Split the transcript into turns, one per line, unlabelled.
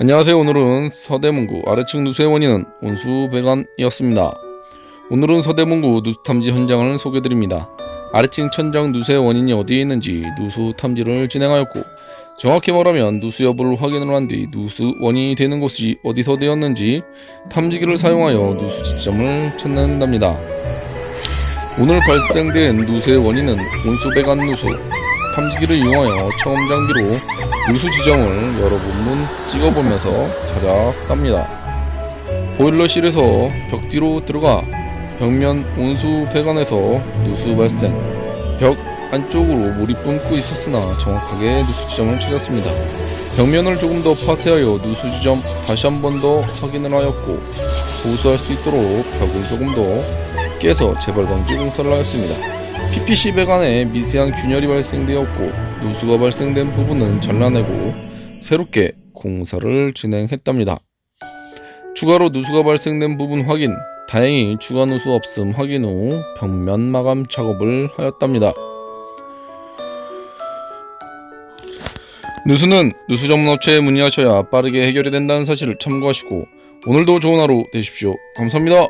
안녕하세요. 오늘은 서대문구 아래층 누수의 원인은 온수 배관이었습니다. 오늘은 서대문구 누수 탐지 현장을 소개드립니다. 아래층 천장 누수의 원인이 어디에 있는지 누수 탐지를 진행하였고 정확히 말하면 누수 여부를 확인을 한 뒤 누수 원인이 되는 곳이 어디서 되었는지 탐지기를 사용하여 누수 지점을 찾는답니다. 오늘 발생된 누수의 원인은 온수 배관 누수 탐지기를 이용하여 처음 장비로 누수 지점을 여러 부분 찍어보면서 찾아갑니다. 보일러실에서 벽 뒤로 들어가 벽면 온수 배관에서 누수 발생, 벽 안쪽으로 물이 뿜고 있었으나 정확하게 누수 지점을 찾았습니다. 벽면을 조금 더 파쇄하여 누수 지점 다시 한 번 더 확인을 하였고 보수할 수 있도록 벽을 조금 더 깨서 재발 방지 공사를 하였습니다. PPC 배관에 미세한 균열이 발생되었고 누수가 발생된 부분은 잘라내고 새롭게 공사를 진행했답니다. 추가로 누수가 발생된 부분 확인, 다행히 추가 누수 없음 확인 후 벽면 마감 작업을 하였답니다. 누수는 누수 전문 업체에 문의하셔야 빠르게 해결이 된다는 사실을 참고하시고 오늘도 좋은 하루 되십시오. 감사합니다.